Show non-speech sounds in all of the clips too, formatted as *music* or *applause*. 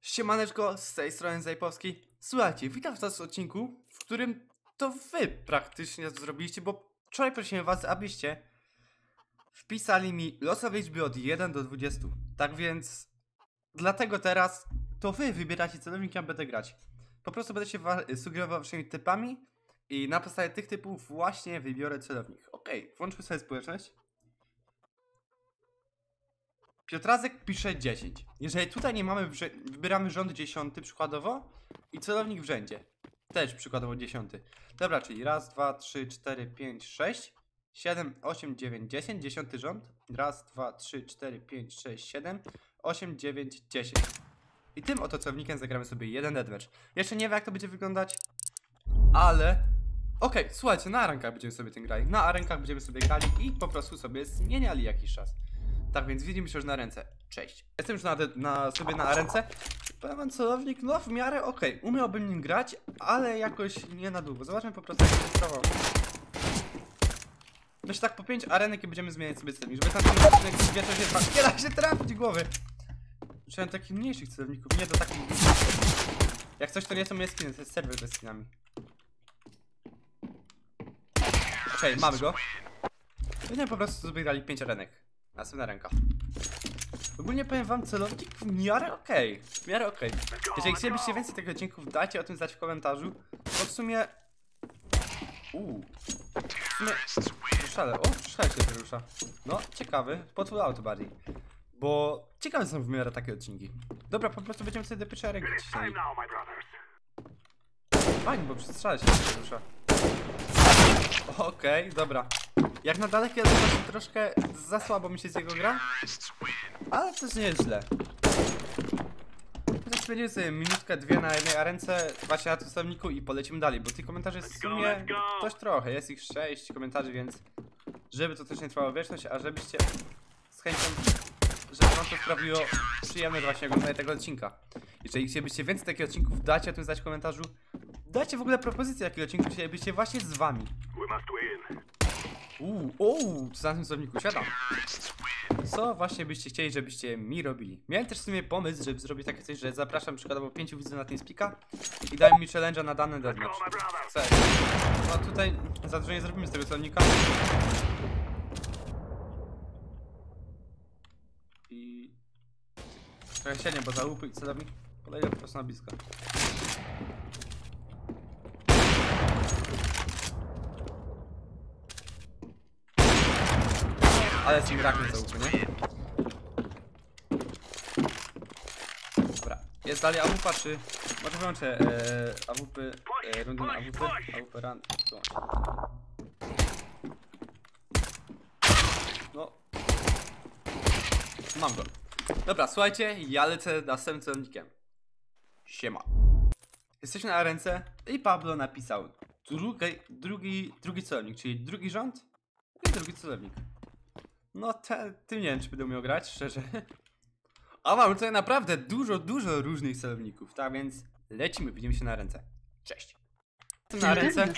Siemaneczko, z tej strony Zajpowski. Słuchajcie, witam w tym odcinku, w którym to wy praktycznie to zrobiliście, bo wczoraj prosiłem was, abyście wpisali mi losowe liczby od 1 do 20. Tak więc, dlatego teraz to wy wybieracie celownik, ja będę grać. Po prostu będę się wa- sugerował waszymi typami i na podstawie tych typów właśnie wybiorę celownik. Okej, włączmy sobie społeczność. Piotrasek pisze 10. Jeżeli tutaj nie mamy, wybieramy rząd 10 przykładowo i celownik w rzędzie. Też przykładowo 10. Dobra, czyli raz, dwa, trzy, cztery, pięć, sześć, siedem, osiem, dziewięć, dziesięć. Dziesiąty rząd. Raz, dwa, trzy, cztery, pięć, sześć, siedem, osiem, dziewięć, dziesięć. I tym oto celownikiem zagramy sobie jeden deathmatch. Jeszcze nie wiem jak to będzie wyglądać, ale... Okej, słuchajcie, na arenkach będziemy sobie tym grali. Na arenkach będziemy sobie grali i po prostu sobie zmieniali jakiś czas. Tak więc widzimy się już na ręce. Cześć. Jestem już na, na sobie na ręce. Wam, celownik, no w miarę okej. Umiałbym nim grać, ale jakoś nie na długo. Zobaczmy po prostu jak to sprawa. Myślę tak po 5 arenek i będziemy zmieniać sobie celownik, żeby tam ten wieczór się dwa. Nie da się trafić głowy. Użyłem takich mniejszych celowników, nie do takich. Jak coś to nie są moje skiny, to jest serwer bez skinami. Okej, mamy go. Będziemy po prostu sobie grali 5 arenek. Następna ręka. Ogólnie powiem wam, celownik w miarę okej. W miarę okej. Jeżeli chcielibyście więcej tych odcinków, dajcie o tym znać w komentarzu. Bo w sumie... Uuu. W sumie... Szale. O, szale się to rusza. No, ciekawy. Pod full auto bardziej. Bo ciekawe są w miarę takie odcinki. Dobra, po prostu będziemy sobie pierwszej ręki brothers. Fajnie, bo strzale się to rusza. Okej, dobra. Jak na dalekie odległości troszkę za słabo mi się z jego gra, ale też nie jest źle. Chociaż spędzimy sobie minutkę, dwie na jednej arence właśnie na tym stawniku i polecimy dalej, bo tych komentarzy jest w sumie dość trochę, jest ich sześć komentarzy, więc żeby to też nie trwało wieczność, a żebyście z chęcią, żeby wam to sprawiło przyjemność właśnie oglądania tego odcinka. Jeżeli chcielibyście więcej takich odcinków, dajcie o tym znać w komentarzu. Dajcie w ogóle propozycję jakiego odcinku chcielibyście właśnie z wami. Uuu, co na tym słowniku siadam. Co właśnie byście chcieli, żebyście mi robili? Miałem też w sumie pomysł, żeby zrobić takie coś, że zapraszam przykładowo pięciu widzów na TeamSpeaka i dają mi challenge'a na dany brothers. Chcę. No tutaj za dużo nie zrobimy z tego słownika. I... Trochę średnio, bo za łupy i celownik podejdę po prostu na blisko. Ale jestem rakiem za nie? Dobra, jest dalej AWP czy... Może wyłączę e, AWP, e, rundę na AWP, AWP run, wyłącz. No. Mam go. Dobra, słuchajcie, ja lecę następnym celownikiem. Siema. Jesteśmy na ręce i Pablo napisał drugi, drugi, drugi celownik, czyli drugi rząd i drugi celownik. No, te, tym nie wiem, czy będę umiał grać, szczerze. *laughs* A mamy tutaj naprawdę dużo, dużo różnych celowników, tak więc lecimy, widzimy się na ręce. Cześć. Na ręce.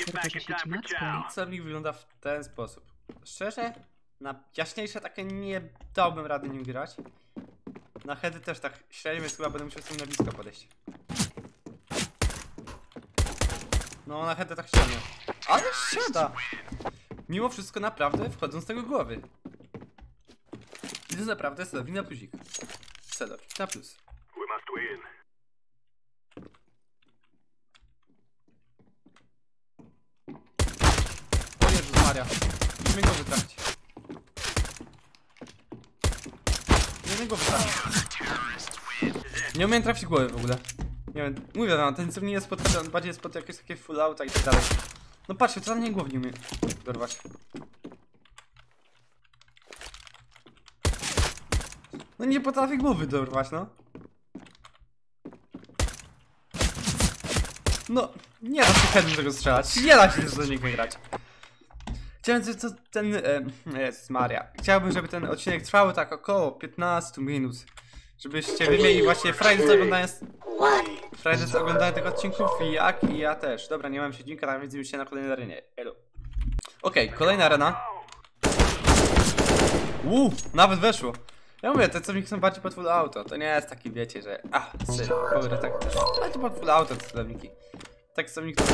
Celownik wygląda w ten sposób. Szczerze, na jaśniejsze takie nie dałbym rady nim grać. Na heady też tak średnio, więc chyba będę musiał sobie na blisko podejść. No, na heady tak średnio. Ale siada! Mimo wszystko naprawdę wchodzą z tego głowy. I to jest naprawdę celownik na plusik. Celownik na plus. We must win. O Jezus Maria. Nie umiem go wytrafić. Nie go wytrafić. Nie umiem trafić głowy w ogóle. Nie wiem, mówię no, ten co nie jest pod, bardziej jest pod jakieś takie full auta i tak dalej. No patrzcie, co na mnie głowy nie umie dorwać. No nie potrafię głowy dorwać, no. No, nie da się chętnie tego strzelać. Nie da się z niego grać. Chciałem, że to ten. E, jest Maria. Chciałbym, żeby ten odcinek trwał tak około 15 minut. Żebyście wy właśnie frajdę z oglądania. Frajdę z oglądania tych odcinków i jak i ja też. Dobra, nie mam tak więc widzimy się na kolejnej arenie. Elo. Okej, kolejna arena. Uuu, nawet weszło. Ja mówię, te celownik są bardziej pod full auto. To nie jest taki, wiecie, że... A, syk, dobra, tak. Bardziej pod full auto te celowniki. Tak celownik to...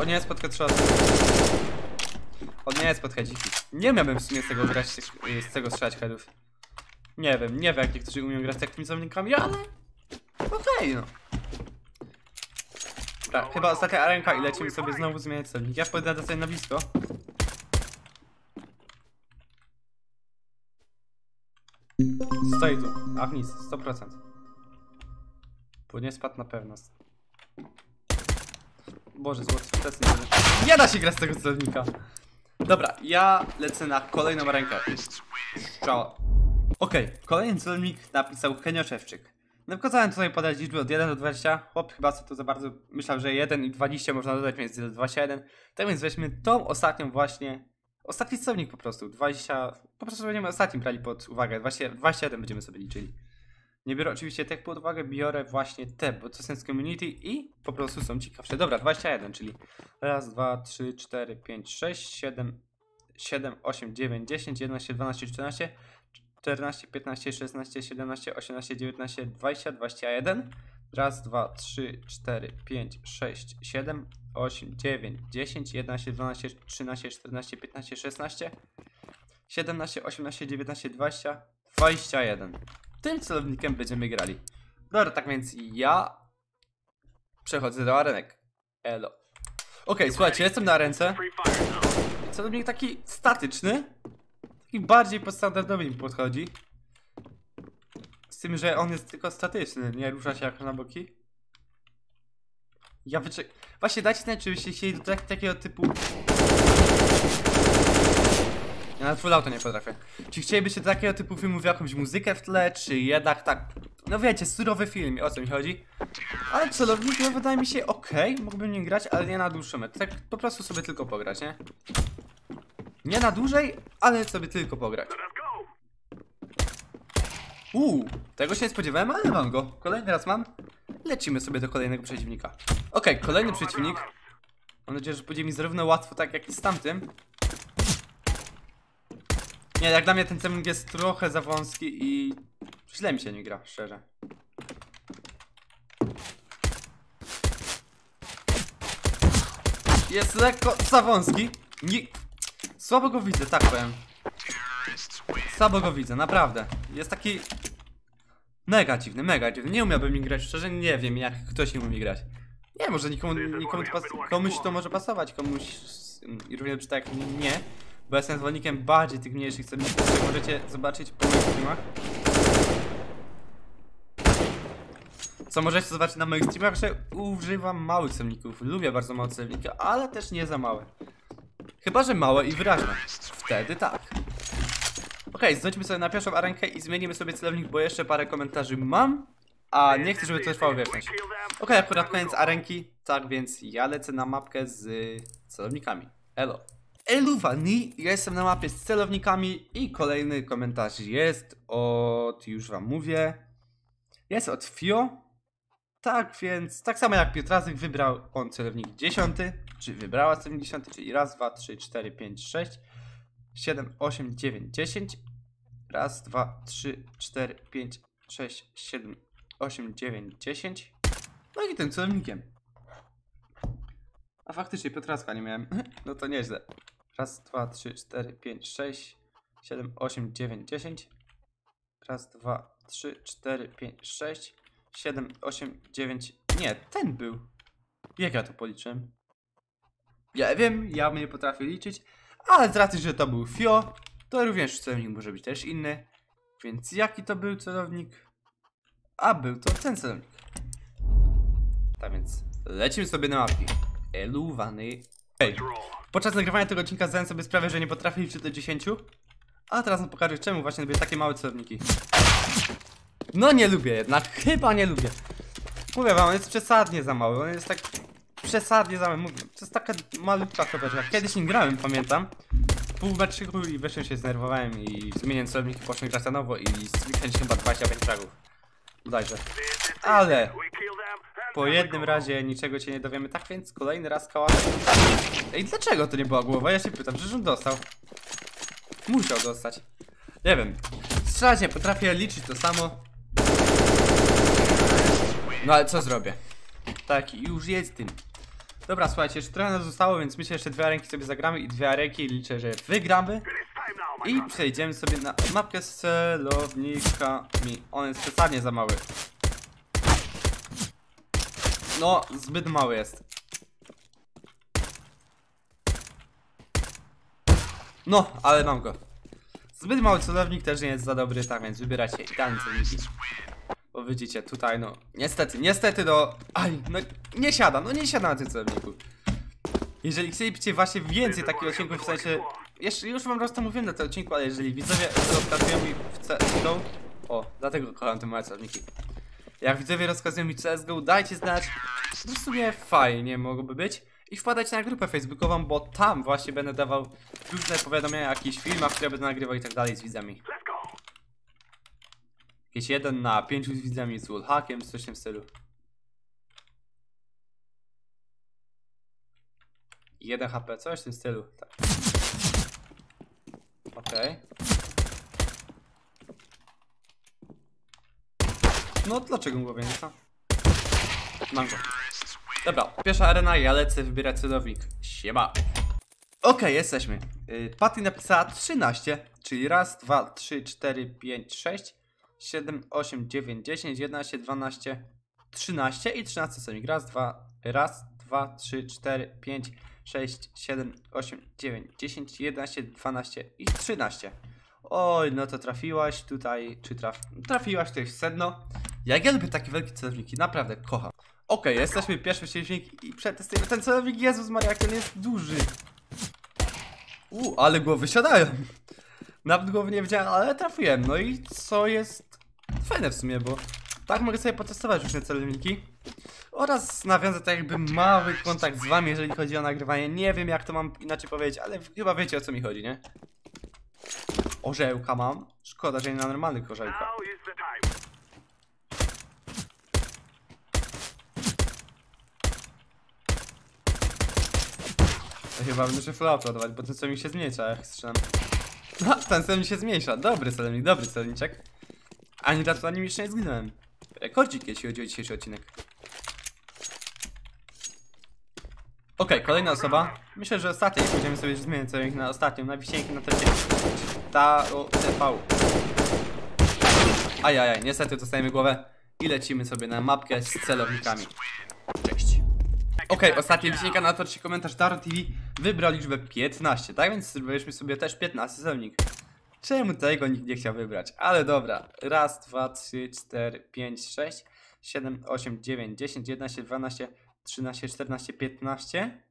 On nie jest pod headshoty. On nie jest pod headziki. Nie miałbym w sumie z tego grać, z tego strzelać headów. Nie wiem, nie wiem jak niektórzy umieją grać takimi celownikami, ale... Okej, no. Dobra, chyba ostatnia arenka i lecimy sobie znowu zmieniać celownik. Ja podjadę sobie na blisko. Stoi tu, a w nic, 100%. Bo nie spadł na pewno. Boże, złoty sukces nie da się grać z tego celownika. Dobra, ja lecę na kolejną rękę. Strzała. Okej, kolejny celownik napisał Henio Szewczyk. No kazałem tutaj podać liczby od 1 do 20. Chłop chyba co to za bardzo myślał, że 1 i 20 można dodać, więc jest 21. Tak więc weźmy tą ostatnią właśnie. Ostatni celownik po prostu. 20. Po prostu będziemy ostatnim brali pod uwagę. 20, 21 będziemy sobie liczyli. Nie biorę oczywiście tych pod uwagę, biorę właśnie te, bo to Sense Community i po prostu są ciekawsze. Dobra, 21, czyli raz, dwa, trzy, cztery, pięć, sześć, siedem, 7, 8, 9, 10, 11, 12, 14, 14, 15, 16, 17, 18, 19, 20, 21. Raz, dwa, trzy, cztery, pięć, sześć, siedem, osiem, dziewięć, dziesięć, 11, 12, 13, 14, 15, 16, 17, 18, 19, 20, 21. Tym celownikiem będziemy grali. Dobra, tak więc ja przechodzę do arenek. Elo. Okej, słuchajcie, jestem na ręce. Celownik taki statyczny. Taki bardziej po standardowi mi podchodzi. Tym, że on jest tylko statyczny, nie rusza się jak na boki. Ja wyczek... Właśnie dajcie znać, czy byście chcieli do tak, takiego typu... Ja na full auto nie potrafię. Czy chcielibyście do takiego typu filmów jakąś muzykę w tle, czy jednak tak... No wiecie, surowy film, o co mi chodzi? Ale celownik, no wydaje mi się ok, mógłbym nim grać, ale nie na dłuższą metę. Tak po prostu sobie tylko pograć, nie? Nie na dłużej, ale sobie tylko pograć. Uuu, tego się nie spodziewałem, ale mam go. Kolejny raz mam. Lecimy sobie do kolejnego przeciwnika. Okej, kolejny przeciwnik. Mam nadzieję, że będzie mi zarówno łatwo, tak jak i z tamtym. Nie, jak dla mnie ten celownik jest trochę za wąski i źle mi się nie gra, szczerze. Jest lekko za wąski. Nie... Słabo go widzę, tak powiem. Słabo go widzę, naprawdę. Jest taki... Mega dziwny, mega dziwny. Nie umiałbym nim grać, szczerze nie wiem jak ktoś nie umie grać. Nie, może nikomu, nikomu to pas komuś to może pasować, komuś mm, i również tak nie. Bo jestem zwolennikiem bardziej tych mniejszych celowników, które możecie zobaczyć po moich streamach. Co możecie zobaczyć na moich streamach, że używam małych celowników. Lubię bardzo małe celowniki, ale też nie za małe. Chyba, że małe i wyraźne. Wtedy tak. Okej, okay, sobie na pierwszą arenkę i zmienimy sobie celownik, bo jeszcze parę komentarzy mam, a nie chcę, żeby to trwało wieczność. Okej, akurat koniec arenki, tak więc ja lecę na mapkę z celownikami. Elo. Eluwani, ja jestem na mapie z celownikami i kolejny komentarz jest od, już wam mówię, jest od Fio. Tak więc, tak samo jak Piotrazyk wybrał on celownik 10, czy wybrała celownik 10, czyli raz, dwa, trzy, cztery, pięć, sześć, 7, 8, 9, 10. Raz, dwa, trzy, cztery, pięć, sześć, siedem, osiem, dziewięć, dziesięć. No i tym celownikiem. A faktycznie Piotracka nie miałem. *laughs* No to nieźle. Raz, dwa, trzy, cztery, pięć, sześć, siedem, osiem, dziewięć, dziesięć. Raz, dwa, trzy, cztery, pięć, sześć, siedem, osiem, dziewięć. Nie, ten był. Jak ja to policzyłem? Ja wiem, ja nie potrafię liczyć, ale z racji, że to był Fio, to również celownik może być też inny. Więc jaki to był celownik? A był to ten celownik. Tak więc lecimy sobie na mapki. Eluwany. Ej, podczas nagrywania tego odcinka zdałem sobie sprawę, że nie potrafię liczyć do 10. A teraz wam pokażę czemu właśnie lubię takie małe celowniki. No nie lubię jednak, chyba nie lubię. Mówię wam, on jest przesadnie za mały, on jest tak przesadnie za mały. Mówię, to jest taka malutka kopeczka. Kiedyś nim grałem, pamiętam. Pół metrzyku i wreszcie się znerwowałem i zmieniłem celownik poszłem na nowo i zliknęliśmy chyba 25 fragów. Bodajże. Ale po jednym razie niczego się nie dowiemy, tak więc kolejny raz kałach. Ej, dlaczego to nie była głowa? Ja się pytam, przecież on dostał. Musiał dostać. Nie wiem. Strzelać nie potrafię liczyć to samo. No ale co zrobię? Tak, już jest tym. Dobra, słuchajcie, jeszcze trochę nas zostało, więc myślę, że jeszcze dwie ręki sobie zagramy i dwie ręki liczę, że wygramy. I przejdziemy sobie na mapkę z celownikami. On jest przesadnie za mały. No, zbyt mały jest. No, ale mam go. Zbyt mały celownik też nie jest za dobry, tak więc wybieracie idealne celowniki. Bo widzicie, tutaj no, niestety, niestety no, aj, no nie siada, no nie siada na tym celowniku. Jeżeli chcielibyście właśnie więcej takich odcinków, w sensie, jeszcze już wam raz to mówiłem na tym odcinku, ale jeżeli widzowie rozkazują mi w CSGO, o, dlatego kocham te małe celowniki. Jak widzowie rozkazują mi CSGO, dajcie znać, to w sumie fajnie mogłoby być. I wpadajcie na grupę facebookową, bo tam właśnie będę dawał różne powiadomienia o jakichś filmach, które będę nagrywał i tak dalej z widzami. Jakieś jeden na pięciu z widzami, z wallhackiem, coś w tym stylu. Jeden HP, coś w tym stylu, tak. Okej. No, dlaczego głowie nie co? Mam go. Dobra, pierwsza arena, ja lecę wybierać celownik. Siema. Okej, jesteśmy. Yy, Patty napisała 13, czyli raz, dwa, trzy, cztery, pięć, sześć, 7, 8, 9, 10, 11, 12, 13 i 13 celownik. Raz, dwa, raz, dwa, trzy, cztery, pięć, sześć, 7, 8, 9, 10, 11, 12 i 13. Oj, no to trafiłaś tutaj, czy traf... trafiłaś tutaj w sedno. Jak ja lubię takie wielkie celowniki, naprawdę kocham. Okej, jesteśmy pierwszy przeciwnik i przetestujemy ten celownik. Jezus Maria, jak on jest duży. U, ale głowy siadają. Nawet głowy nie widziałem, ale trafiłem. No i co jest fajne w sumie, bo tak mogę sobie potestować różne celowniki. Oraz nawiązać tak jakby mały kontakt z wami, jeżeli chodzi o nagrywanie. Nie wiem jak to mam inaczej powiedzieć, ale chyba wiecie o co mi chodzi, nie? Orzełka mam. Szkoda, że nie na normalnych orzełkach. To chyba będę muszę flow ładować, bo ten celownik się zmniejsza jak strzelam. Ha, ten celownik się zmniejsza. Dobry celownik, dobry celowniczek. Ani nim jeszcze nie zginąłem. Rekordzik, jeśli chodzi o dzisiejszy odcinek. Okej, kolejna osoba. Myślę, że ostatnia, będziemy sobie zmienić na ostatnią, na wisienkę, na trzecią. Ta, o, TV. Ajajaj, niestety dostajemy głowę. I lecimy sobie na mapkę z celownikami. Okej, ostatnia wisienka na torcie komentarz Daro TV wybrał liczbę 15, tak więc wybraliśmy sobie też 15 celownik. Czemu tego nikt nie chciał wybrać? Ale dobra. Raz, dwa, trzy, cztery, pięć, sześć, siedem, osiem, dziewięć, dziesięć, jedenaście, dwanaście, trzynaście, czternaście, piętnaście.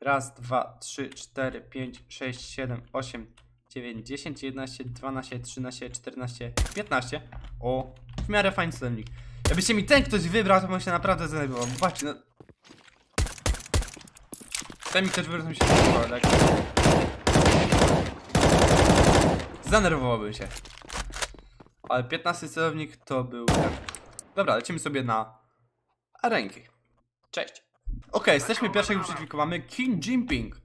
Raz, dwa, trzy, cztery, pięć, sześć, siedem, osiem, dziewięć, dziesięć, jedenaście, dwanaście, trzynaście, czternaście, piętnaście. O, w miarę fajny celownik. Jakbyście mi ten ktoś wybrał, to bym się naprawdę zdenerwował. Zobaczcie, no. Ten mi to mi się tak? Zanerwowałbym się. Ale 15 celownik to był ten. Dobra, lecimy sobie na arenki. Cześć. Okej, jesteśmy pierwszego przeciwnika. Mamy King Jinping.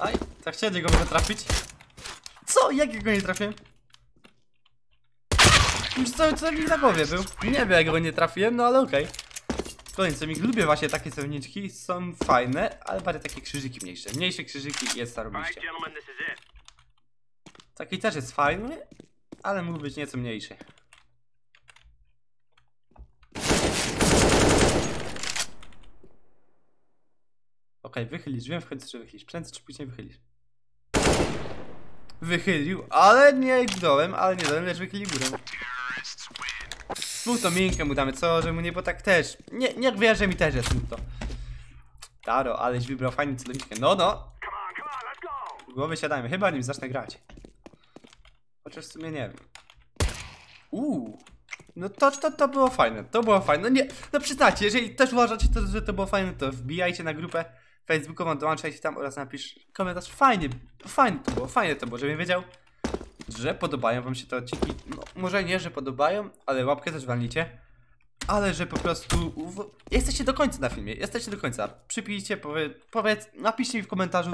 Aj, tak chciałem go trafić. Co? Jak go nie trafiłem? Już cały celownik na głowie był. Nie wiem jak go nie trafiłem, no ale okej. Kolejny celownik. Lubię właśnie takie celowniczki. Są fajne, ale bardziej takie krzyżyki mniejsze. Mniejsze krzyżyki jest it. Taki też jest fajny, ale mógł być nieco mniejszy. Okej, wychylisz. Wiem w końcu, że wychylisz. Prędzej czy później wychylisz. Wychylił, ale nie dołem, ale nie dołem, lecz wychylił górę. Smutno minkę mu damy, co, że mu nie, bo tak też. Nie, niech wie, że mi też jest smutno. Taro, aleś wybrał fajny celowniczkę. No, no, głowie siadajmy, chyba nim zacznę grać. Chociaż w sumie nie wiem. Uuu. No to, to, to było fajne, to było fajne. No nie, no przyznajcie, jeżeli też uważacie, to, że to było fajne, to wbijajcie na grupę facebookową, dołączajcie tam oraz napisz komentarz. Fajnie, fajne to było, fajnie to było, żebym wiedział, że podobają wam się te odcinki. No, może nie, że podobają, ale łapkę też walnijcie. Ale że po prostu w... jesteście do końca na filmie, jesteście do końca. Przypijcie, powie... powiedz, napiszcie mi w komentarzu,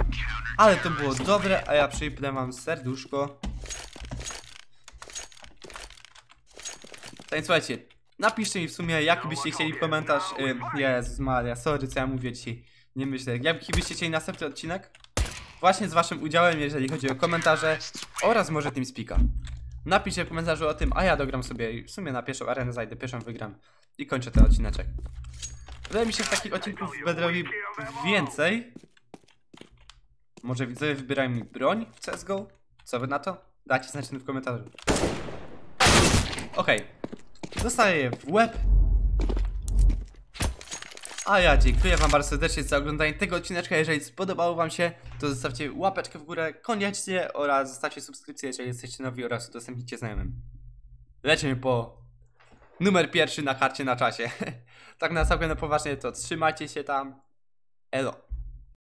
ale to było dobre, a ja przypnę wam serduszko. Tak słuchajcie, napiszcie mi w sumie, jaki byście chcieli komentarz. Y, Jezus Maria, sorry, co ja mówię dzisiaj. Nie myślę. Jaki byście chcieli następny odcinek? Właśnie z waszym udziałem, jeżeli chodzi o komentarze oraz może TeamSpeaka. Napiszcie w komentarzu o tym, a ja dogram sobie w sumie na pierwszą arenę zajdę, pierwszą wygram i kończę ten odcineczek. Wydaje mi się, że takich odcinków będę robił więcej. Może widzowie wybierają mi broń w CSGO? Co wy na to? Dajcie znać w komentarzu. Okej. Je w łeb. A ja dziękuję wam bardzo serdecznie za oglądanie tego odcineczka. Jeżeli spodobało wam się, to zostawcie łapeczkę w górę koniecznie oraz zostawcie subskrypcję, jeżeli jesteście nowi oraz udostępnijcie znajomym. Lecimy po numer pierwszy na karcie na czasie. *laughs* tak na całkiem na poważnie to trzymajcie się tam. Elo.